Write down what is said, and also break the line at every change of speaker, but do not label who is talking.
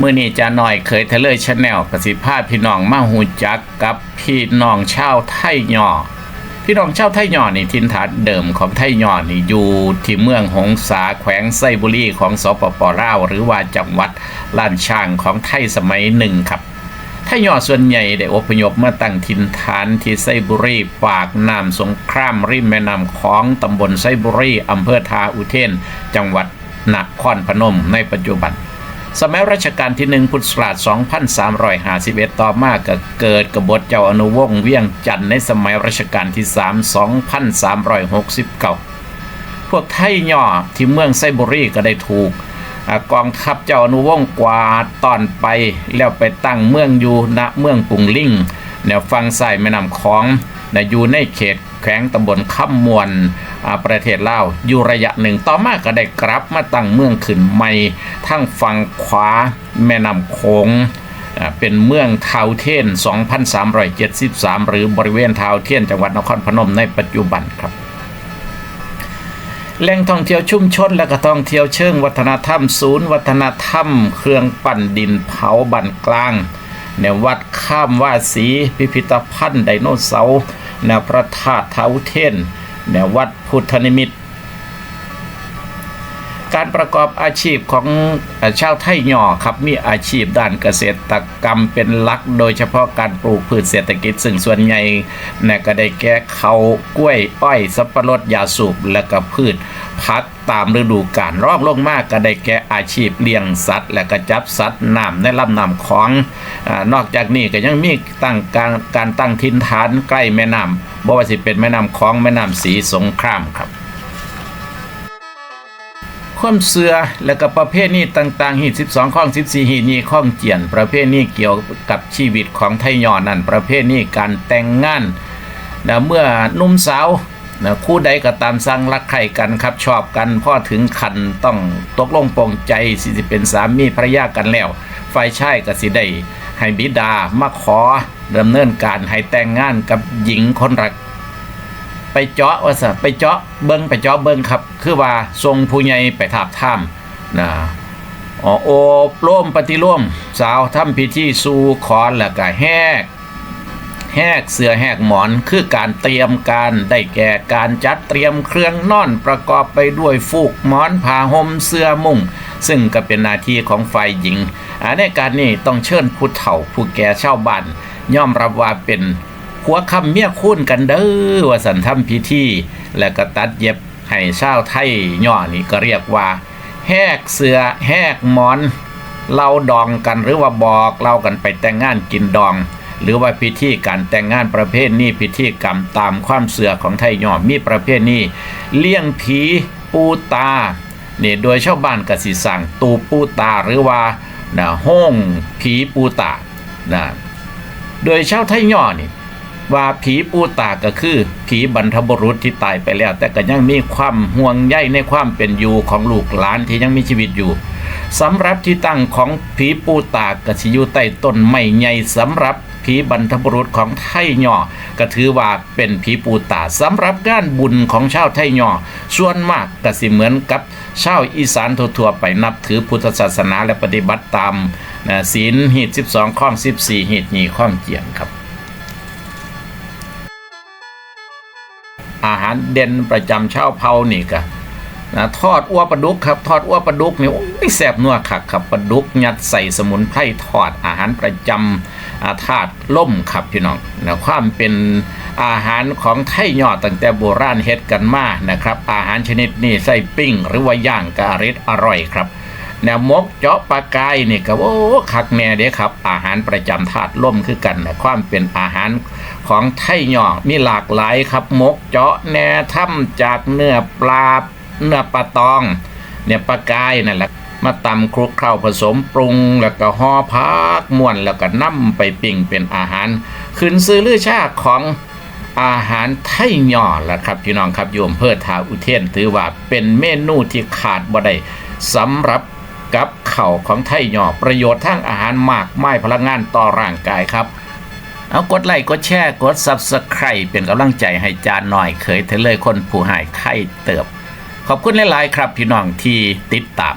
มื่อนี้จะหน่อยเคยเทเลอร์ชแนลประสิทธิภาพพี่น้องมาหูจักกับพี่น้องชาวไทยย่อพี่น้องชาวไทยย่อนี่ทินฐานเดิมของไทยย่อนี่อยู่ที่เมืองหงสาแขวงไส้บุรีของสปปลาวหรือว่าจังหวัดล้านช่างของไทยสมัยหนึ่งครับไทยย่อส่วนใหญ่ได้อพยพมาตั้งถิ่นฐานที่ไซบุรีปากน้ำสงครามริมแม่น้ำของตำบลไซบุรีอำเภอทาอุเทน จังหวัดนครพนมในปัจจุบัน สมัยรัชกาลที่หนึ่งพุทธศักราช 2351 ต่อมาก็เกิดกบฏเจ้าอนุวงศ์เวียงจันทร์ในสมัยรัชกาลที่ 3 2369 พวกไทยย่อที่เมืองไซบุรีก็ได้ถูกอกองทัพเจ้าอนุวงศ์กวาดตอนไปแล้วไปตั้งเมืองอยู่ณเมืองปุงลิงแนวฟังใส่แม่น้ำของ นะอยู่ในเขตแขวงตำบลข้ามมวนประเทศลาวอยู่ระยะหนึ่งต่อมาก็ได้กลับมาตั้งเมืองขึ้นใหม่ทั้งฝั่งขวาแม่น้ำโขงเป็นเมืองทาวเทน 2373 หรือบริเวณทาวเทน จังหวัดนครพนมในปัจจุบันครับแหล่งท่องเที่ยวชุมชนและก็ท่องเที่ยวเชิงวัฒนธรรม ศูนย์วัฒนธรรม เครื่องปั่นดินเผาบันกลางแนวัดข้ามว่าสีพิพิธภัณฑ์ไดโนเสาร์ แนพระธาตุเท้าเทนแนววัดพุทธนิมิตร การประกอบอาชีพของชาวไทยหย่อครับมีอาชีพด้านเกษตรกรรมเป็นหลัก โดยเฉพาะการปลูกพืชเศรษฐกิจ ซึ่งส่วนใหญ่นก็ได้แก่เขากล้วยอ้อยสับปะรดยาสูบและก็พืชพักตามฤดูกาลรอบลงมากก็ได้แก่อาชีพเลี้ยงสัตว์ และก็จับสัตว์น้ำในลำน้ำของอนอกจากนี้ก็ยังมีตั้งการการตั้งถิ่นฐานใกล้แม่น้ำบ่ว่าสิเป็นแม่น้ำของแม่น้ำสีสงครามครับ ความเสือและก็ประเภทนี้ต่างๆหีด12ข้อง14หีดนี้ข้องเจียน ประเภทนี้เกี่ยวกับชีวิตของไทยยอนั่นประเภทนี้การแต่งงานนะเมื่อนุ่มสาวนะคู่ใดก็ตามสั่งรักใครกันครับชอบกันพอถึงขันต้องตกลงปรงใจสิสิเป็นสามีภรรยากันแล้วฝ่ายชายก็สิได้ให้บิดามาขอดำเนินการให้แต่งงานกับหญิงคนรัก ไปเจาะว่าซะไปเจาะเบิ้งไปเจาะเบิ้งครับ คือว่าทรงผู้ใหญ่ไปถาบถ้ำนะอ๋อโอบร่วมปฏิร่วมสาวทำพิธีสู่ขอนแล้วก็แหกแหกเสือแหกหมอนคือการเตรียมการได้แก่การจัดเตรียมเครื่องนอนประกอบไปด้วยฟูกหมอนผ้าห่มเสื้อมุง้งซึ่งก็เป็นหน้าที่ของฝ่ายหญิงอ่าในการนี้ต้องเชิญผู้เฒ่าผู้แก่ชาวบ้านย่อมรับว่าเป็น หัวคำเมียคุ้นกันเด้อว่าสันทำพิธี แล้วก็ตัดเย็บให้ชาวไทยย่อนี่ก็เรียกว่า แหกเสือแหกหมอน เราดองกันหรือว่าบอกเรากันไปแต่งงานกินดอง หรือว่าพิธีการแต่งงานประเภทนี้พิธีกรรมตามความเสือของไทยย่อมีประเภทนี้เลี้ยงผีปูตานี่โดยชาวบ้านกสิสั่งตูปูตาหรือว่านะห้องผีปูตานะโดยชาวไทยย่อนี่ ว่าผีปูตาก็คือ ผีบรรทบุรุษที่ตายไปแล้ว แต่ก็ยังมีความห่วงใยในความเป็นอยู่ของลูกหลานที่ยังมีชีวิตอยู่สำหรับที่ตั้งของผีปูตากสิอยู่ใต้ต้นไม้ใหญ่สำหรับผีบรรทบุรุษของไทยหย่อก็ถือว่าเป็นผีปูตาสำหรับงานบุญของชาวไทยหย่อส่วนมากก็สิเหมือนกับชาวอีสานทั่วๆไปนับถือพุทธศาสนาและปฏิบัติตามศีลหีด12ข้อง14หีดหนีข้องเจียนครับ อาหารเด่นประจำชาวเผานี่ก็นะทอดอ้วปลาดุกครับทอดอ้วปลาดุกนี่โอ้ยแซ่บนัวคักครับปลาดุกยัดใส่สมุนไพรทอดอาหารประจำอาธาตุล่มครับพี่น้องนะความเป็นอาหารของไทยยอดตั้งแต่โบราณเฮ็ดกันมานะครับ อาหารชนิดนี้ใส่ปิ้ง หรือว่าย่างกะอริดอร่อยครับแนวมกเจาะปลากายนี่ก็โอ้คักแน่เด้ครับ อาหารประจำธาตุล่มคือกันนะความเป็นอาหาร ของไทยหยองมีหลากหลายครับมกเจาะแหนถ้ำจากเนื้อปลาเนื้อปลาตองเนี่ยปลากายนั่นแหละมาตำคลุกเคล้าผสมปรุง แล้วก็ห่อพักม่วนแล้วก็นำไปปิ้งเป็นอาหาร ขึ้นซื้อลือชาของอาหารไทยหย่อละครับพี่น้องครับโยมเพื่อทาอุเทนถือว่าเป็นเมนูที่ขาดบ่ได้สำหรับกับเข่าของไทยหยอประโยชน์ทั้งอาหารมากไม่พลังงานต่อร่างกายครับ เอากดไลค์กดแชร์กด Subscribe เป็นกำลังใจให้จานหน่อยเคยเธอเลยคนผู้หายไข้เติบ ขอบคุณหลาย ๆ ครับพี่น้องที่ติดตาม